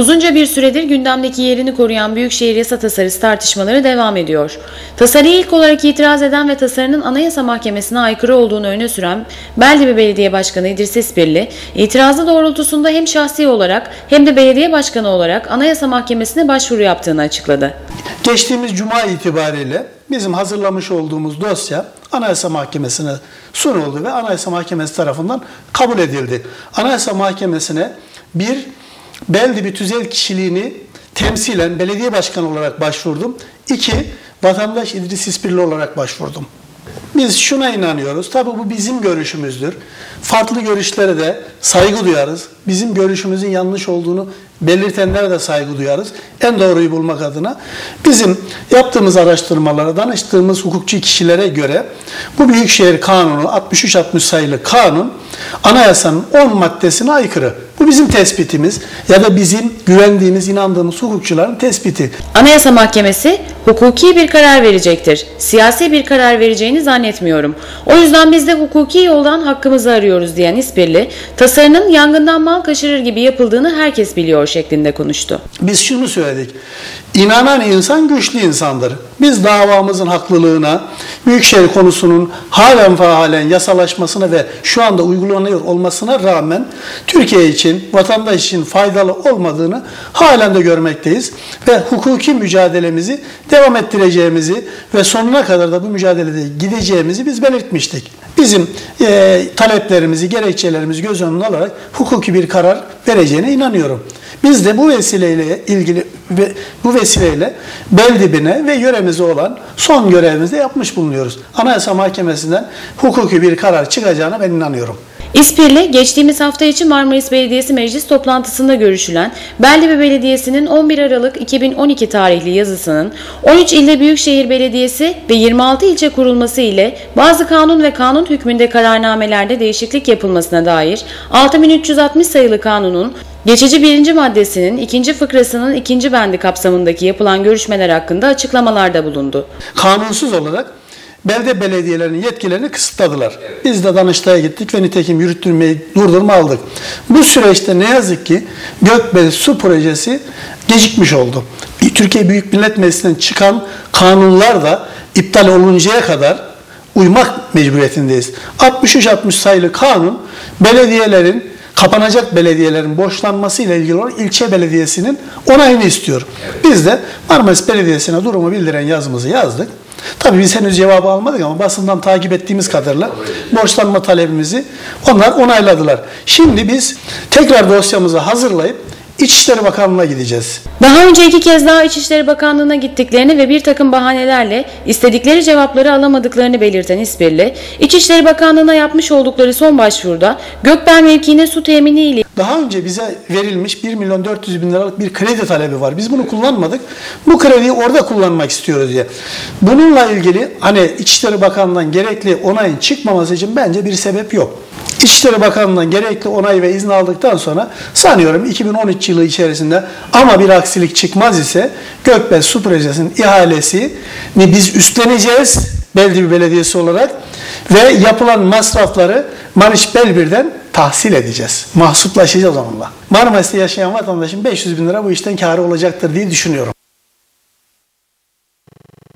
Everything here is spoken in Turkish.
Uzunca bir süredir gündemdeki yerini koruyan Büyükşehir Yasa Tasarısı tartışmaları devam ediyor. Tasarıya ilk olarak itiraz eden ve tasarının Anayasa Mahkemesi'ne aykırı olduğunu öne süren Beldibi Belediye Başkanı İdris İspirli, itirazı doğrultusunda hem şahsi olarak hem de belediye başkanı olarak Anayasa Mahkemesi'ne başvuru yaptığını açıkladı. Geçtiğimiz cuma itibariyle bizim hazırlamış olduğumuz dosya Anayasa Mahkemesi'ne sunuldu ve Anayasa Mahkemesi tarafından kabul edildi. Anayasa Mahkemesi'ne bir Beldibi tüzel kişiliğini temsilen belediye başkanı olarak başvurdum. İki, vatandaş İdris İspirli olarak başvurdum. Biz şuna inanıyoruz. Tabii bu bizim görüşümüzdür. Farklı görüşlere de saygı duyarız. Bizim görüşümüzün yanlış olduğunu belirtenlere de saygı duyarız. En doğruyu bulmak adına bizim yaptığımız araştırmalara, danıştığımız hukukçu kişilere göre bu Büyükşehir Kanunu 63-60 sayılı kanun anayasanın 10 maddesine aykırı. Bu bizim tespitimiz ya da bizim güvendiğimiz, inandığımız hukukçuların tespiti. Anayasa Mahkemesi hukuki bir karar verecektir. Siyasi bir karar vereceğini zannetmiyorum. O yüzden biz de hukuki yoldan hakkımızı arıyoruz diyen İspirli, tasarının yangından mal kaçırır gibi yapıldığını herkes biliyor şeklinde konuştu. Biz şunu söyledik. İnanan insan güçlü insandır. Biz davamızın haklılığına, Büyükşehir konusunun halen faalen yasalaşmasına ve şu anda uygulanıyor olmasına rağmen Türkiye için, vatandaş için faydalı olmadığını halen de görmekteyiz. Ve hukuki mücadelemizi devam ettireceğimizi ve sonuna kadar da bu mücadelede gideceğimizi biz belirtmiştik. Bizim e, taleplerimizi, gerekçelerimizi göz önüne alarak hukuki bir karar vereceğine inanıyorum. Biz de bu vesileyle ilgili ve bu vesileyle Beldibine ve yöremize olan son görevimizi yapmış bulunuyoruz. Anayasa Mahkemesi'nden hukuki bir karar çıkacağına ben inanıyorum. İspirli, geçtiğimiz hafta içi Marmaris Belediyesi meclis toplantısında görüşülen Beldibi Belediyesi'nin 11 Aralık 2012 tarihli yazısının 13 ilde Büyükşehir Belediyesi ve 26 ilçe kurulması ile bazı kanun ve kanun hükmünde kararnamelerde değişiklik yapılmasına dair 6360 sayılı kanunun Geçici birinci maddesinin ikinci fıkrasının ikinci bendi kapsamındaki yapılan görüşmeler hakkında açıklamalarda bulundu. Kanunsuz olarak belde belediyelerinin yetkilerini kısıtladılar. Biz de Danıştay'a gittik ve nitekim yürütülmeyi durdurma aldık. Bu süreçte ne yazık ki Gökbel Su Projesi gecikmiş oldu. Türkiye Büyük Millet Meclisi'nden çıkan kanunlar da iptal oluncaya kadar uymak mecburiyetindeyiz. 63-60 sayılı kanun belediyelerin kapanacak belediyelerin borçlanması ile ilgili olarak ilçe belediyesinin onayını istiyor. Biz de Marmaris Belediyesi'ne durumu bildiren yazımızı yazdık. Tabii biz henüz cevabı almadık ama basından takip ettiğimiz kadarıyla borçlanma talebimizi onlar onayladılar. Şimdi biz tekrar dosyamızı hazırlayıp İçişleri Bakanlığı'na gideceğiz. Daha önce iki kez daha İçişleri Bakanlığı'na gittiklerini ve bir takım bahanelerle istedikleri cevapları alamadıklarını belirten İspirli, İçişleri Bakanlığı'na yapmış oldukları son başvuruda Gökbel mevkiine su temini ile Daha önce bize verilmiş 1 milyon 400 bin liralık bir kredi talebi var. Biz bunu kullanmadık. Bu krediyi orada kullanmak istiyoruz diye. Bununla ilgili hani İçişleri Bakanlığı'ndan gerekli onayın çıkmaması için bence bir sebep yok. İçişleri Bakanlığı'ndan gerekli onay ve izin aldıktan sonra sanıyorum 2013 yılı içerisinde ama bir aksilik çıkmaz ise Gökbel Su Projesi'nin ihalesini biz üstleneceğiz Beldibi Belediyesi olarak ve yapılan masrafları Maniş Belbir'den tahsil edeceğiz. Mahsuplaşacağız onunla. Marmaris'te yaşayan vatandaşın 500 bin lira bu işten karı olacaktır diye düşünüyorum.